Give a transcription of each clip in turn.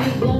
Thank you.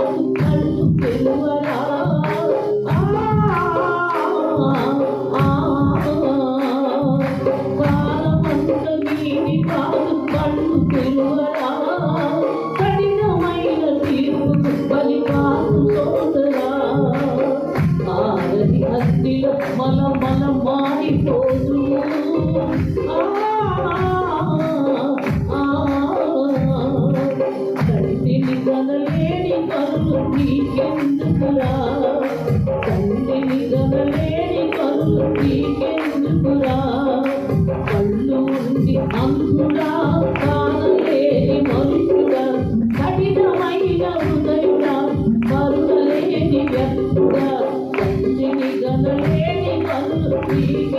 నీకెందుకురా? తండ్రిని గదలేని కరులు నీకెందుకురా? కళ్ళు ఉండి అందుడా కానలేని మనుషుడా కఠినమైన హృదయుడా కరుణలేని వ్యక్తుడా తండ్రిని గదలేని కరులు నీకెందుకురా?